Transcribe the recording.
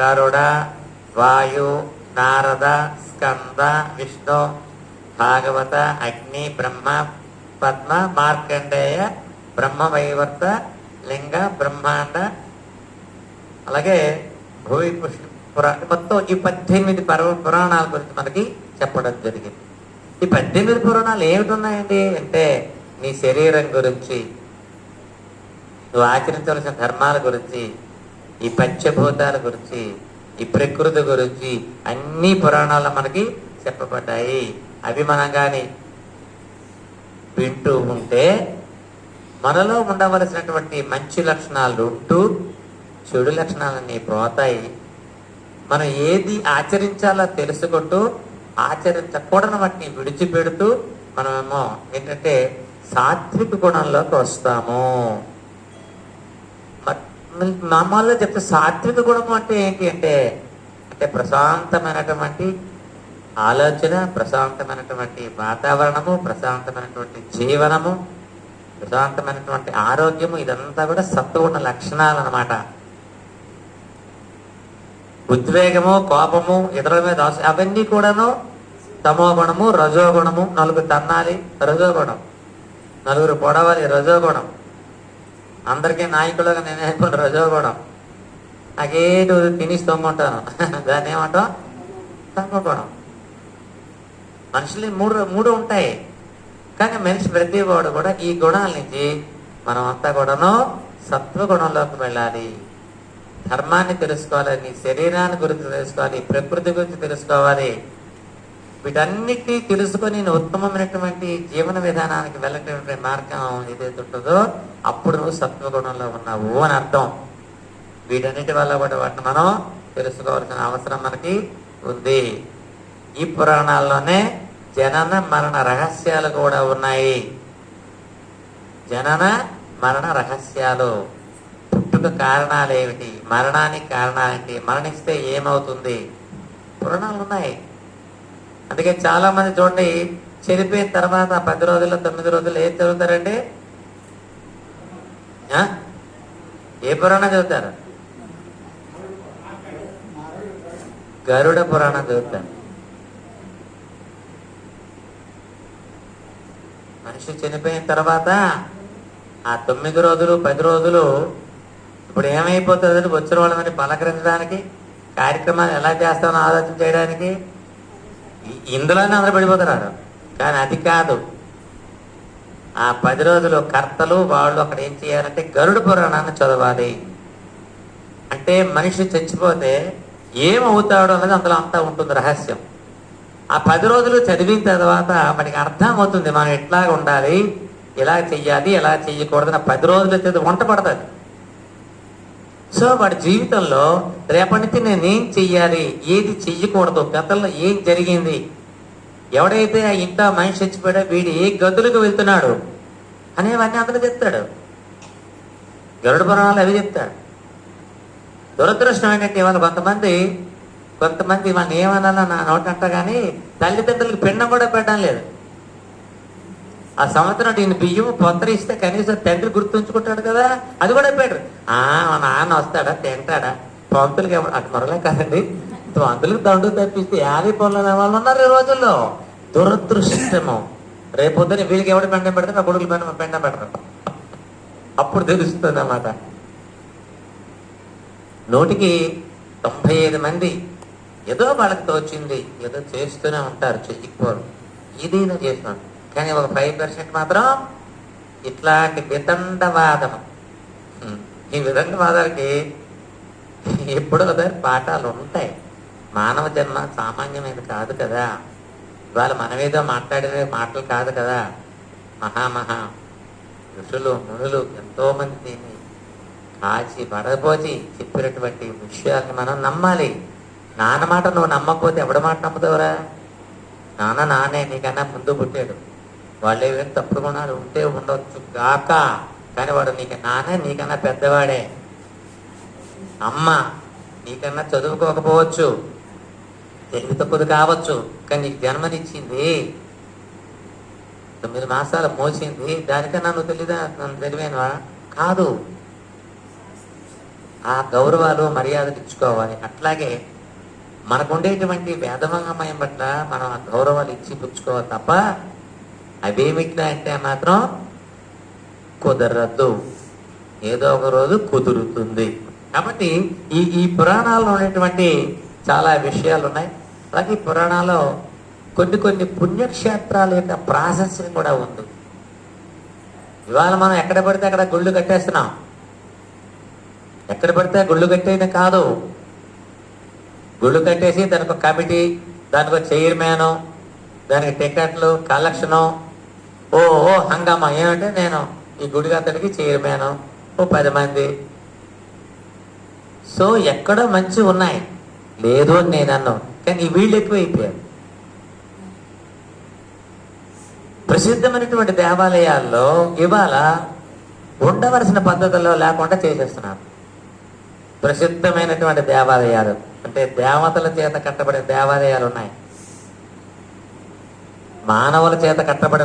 గరుడ వాయు నారద స్కంద విష్ణు భాగవత అగ్ని బ్రహ్మ పద్మ మార్కండేయ బ్రహ్మ వైవర్త లింగ బ్రహ్మాండ. అలాగే భూమి పుష్ణ పురా మొత్తం ఈ పద్దెనిమిది పర్వ పురాణాల గురించి మనకి చెప్పడం జరిగింది. ఈ పద్దెనిమిది పురాణాలు ఏమిటి అంటే నీ శరీరం గురించి నువ్వు ఆచరించవలసిన ధర్మాల గురించి ఈ పంచభూతాల గురించి ఈ ప్రకృతి గురించి అన్ని పురాణాలు మనకి చెప్పబడ్డాయి. అవి మనం కానీ వింటూ ఉంటే మనలో ఉండవలసినటువంటి మంచి లక్షణాలు ఉంటూ చెడు లక్షణాలన్నీ పోతాయి. మనం ఏది ఆచరించాలో తెలుసుకుంటూ ఆచరించకూడని వాటిని విడిచిపెడుతూ మనమేమో ఏంటంటే సాత్విక గుణంలోకి వస్తాము. మ- మామూలుగా చెప్తే సాత్విక గుణము అంటే ఏంటి అంటే అంటే ప్రశాంతమైనటువంటి ఆలోచన ప్రశాంతమైనటువంటి వాతావరణము ప్రశాంతమైనటువంటి జీవనము ప్రశాంతమైనటువంటి ఆరోగ్యము ఇదంతా కూడా సత్వగుణ లక్షణాలు అన్నమాట ఉద్వేగము కోపము ఇతరుల మీద అవన్నీ కూడాను తమో గుణము రజో గుణము నలుగురు తన్నాలి రజో గుణం. నలుగురు పొడవాలి రజో గుణం. అందరికీ నాయకులుగా నేను అయిపోయిన రజో కూడా. నాకేటు తినేసి తొమ్మంటాను దాన్ని ఏమంటాం తమ మనుషులు మూడు మూడు ఉంటాయి. కానీ మనిషి ప్రతి వాడు కూడా ఈ గుణాల నుంచి మనం అంతా కూడాను సత్వగుణంలోకి వెళ్ళాలి. ధర్మాన్ని తెలుసుకోవాలి నీ శరీరాన్ని గురించి తెలుసుకోవాలి ప్రకృతి గురించి తెలుసుకోవాలి. వీటన్నిటినీ తెలుసుకొని ఉత్తమమైనటువంటి జీవన విధానానికి వెళ్ళేటటువంటి మార్గం ఏదైతే ఉంటుందో అప్పుడు నువ్వు సత్వగుణంలో ఉన్నావు అని అర్థం. వీటన్నిటి వల్ల కూడా వాటిని మనం తెలుసుకోవాల్సిన అవసరం మనకి ఉంది. ఈ పురాణాల్లోనే జనన మరణ రహస్యాలు కూడా ఉన్నాయి. జనన మరణ రహస్యాలు. పుట్టుక కారణాలు ఏమిటి మరణానికి కారణాలు ఏంటి మరణిస్తే ఏమవుతుంది? పురాణాలు ఉన్నాయి అందుకే చాలా మంది చూడండి చనిపోయిన తర్వాత పది రోజుల్లో తొమ్మిది రోజులు ఏం చదువుతారండి? ఆ? ఏ పురాణం చదువుతారు? గరుడ పురాణం చదువుతారు. మనిషి చనిపోయిన తర్వాత ఆ తొమ్మిది రోజులు పది రోజులు ఇప్పుడు ఏమైపోతుందని వచ్చిన వాళ్ళని పలకరించడానికి కార్యక్రమాలు ఎలా చేస్తామో ఆలోచన చేయడానికి ఇందులోనే అందరూ పడిపోతున్నారు. కానీ అది కాదు. ఆ పది రోజులు కర్తలు వాళ్ళు అక్కడ ఏం చేయాలంటే గరుడ పురాణాన్ని చదవాలి. అంటే మనిషి చచ్చిపోతే ఏమవుతాడో అన్నది అందులో అంతా ఉంటుంది రహస్యం. ఆ పది రోజులు చదివిన తర్వాత మనకి అర్థం అవుతుంది మనం ఎట్లా ఉండాలి ఎలా చెయ్యాలి ఎలా చెయ్యకూడదు పది రోజులు వచ్చేది వంట పడుతుంది. సో వాడి జీవితంలో రేపటి నేను ఏం చెయ్యాలి? ఏది చెయ్యకూడదు? గతంలో ఏం జరిగింది? ఎవడైతే ఆ ఇంట మనిషి చచ్చిపోయాడో వీడు ఏ గదులకు వెళ్తున్నాడు? అనేవన్నీ అతను చెప్తాడు. గరుడ పురాణాలు అవి చెప్తాడు. దురదృష్టం ఏంటంటే ఇవాళ కొంతమంది కొంతమంది వాళ్ళని ఏమన్నా నా నోటంట కానీ తల్లిదండ్రులకు పిండం కూడా పెట్టడం లేదు. ఆ సంవత్సరం ఈయన బియ్యం పొత్తర ఇస్తే కనీసం తండ్రి గుర్తుంచుకుంటాడు కదా. అది కూడా అయిపోయాడు. ఆ మా నాన్న వస్తాడా తింటాడా? పంతులకి ఎవరు అటు మరలే కాదండి. పంతులకు దండు తప్పిస్తే యాభై పనులు వాళ్ళు ఉన్నారు ఈ రోజుల్లో. దురదృష్టము. రేపొద్దున వీళ్ళకి ఎవడు పెండం పెడితే నా కొడుకులు పెండ పెండం పెడతారు. అప్పుడు తెలుస్తుంది అన్నమాట నూటికి తొంభై ఐదు మంది ఏదో వాళ్ళకి తోచింది ఏదో చేస్తూనే ఉంటారు చెయ్యకపోరు ఇది నేను చేస్తున్నాను కానీ ఒక ఫైవ్ పర్సెంట్ మాత్రం ఇట్లాంటి వితండవాదము ఈ వితండవాదాలకి ఎప్పుడో ఒకసారి పాఠాలు ఉంటాయి. మానవ జన్మ సామాన్యమైనది కాదు కదా. ఇవాళ మనమేదో మాట్లాడే మాటలు కాదు కదా. మహామహా ఋషులు మునులు ఎంతో మంది దీన్ని కాచి పడపోచి చెప్పినటువంటి విషయాన్ని మనం నమ్మాలి. నాన్న మాట నువ్వు నమ్మకపోతే ఎవడ మాట నమ్ముతావురా? నాన్న నానే నీకన్నా ముందు పుట్టాడు. వాళ్ళు ఏమైనా తప్పుడు గుణాలు ఉంటే ఉండొచ్చు. గాక కానీ వాడు నీకు నానే నీకన్నా పెద్దవాడే. అమ్మ నీకన్నా చదువుకోకపోవచ్చు. తెలివి తక్కువది కావచ్చు కానీ నీకు జన్మనిచ్చింది. తొమ్మిది మాసాలు మోసింది. దానికన్నా నువ్వు తెలియదా నన్ను తెలివైనవా? కాదు. ఆ గౌరవాలు మర్యాదలు ఇచ్చుకోవాలి. అట్లాగే మనకుండేటువంటి వేదమంగమయం పట్ల మనం ఆ గౌరవాలు ఇచ్చి పుచ్చుకోవాలి తప్ప అవేమిట్లా అంటే మాత్రం కుదరదు. ఏదో ఒక రోజు కుదురుతుంది. కాబట్టి ఈ ఈ పురాణాల్లో ఉన్నటువంటి చాలా విషయాలు ఉన్నాయి అలాగే ఈ పురాణాల్లో కొన్ని కొన్ని పుణ్యక్షేత్రాల యొక్క ప్రాశస్యం కూడా ఉంది. ఇవాళ మనం ఎక్కడ పడితే అక్కడ గుళ్ళు కట్టేస్తున్నాం. ఎక్కడ పడితే గుళ్ళు కట్టేది కాదు. గుళ్ళు కట్టేసి దానికి ఒక కమిటీ దానికి ఒక దానికి టికెట్లు కలెక్షను ఓ ఓ హంగామా? ఏమంటే నేను ఈ గుడి అతడికి చైర్మన్ ఓ పది మంది. సో ఎక్కడో మంచి ఉన్నాయి. లేదు అని నేను అన్నాను. కానీ ఈ వీళ్ళు ఎక్కువైపోయారు. ప్రసిద్ధమైనటువంటి దేవాలయాల్లో ఇవాళ ఉండవలసిన పద్ధతుల్లో లేకుండా చేసేస్తున్నారు. ప్రసిద్ధమైనటువంటి దేవాలయాలు. అంటే దేవతల చేత కట్టబడిన దేవాలయాలు ఉన్నాయి. మానవుల చేత కట్టబడిన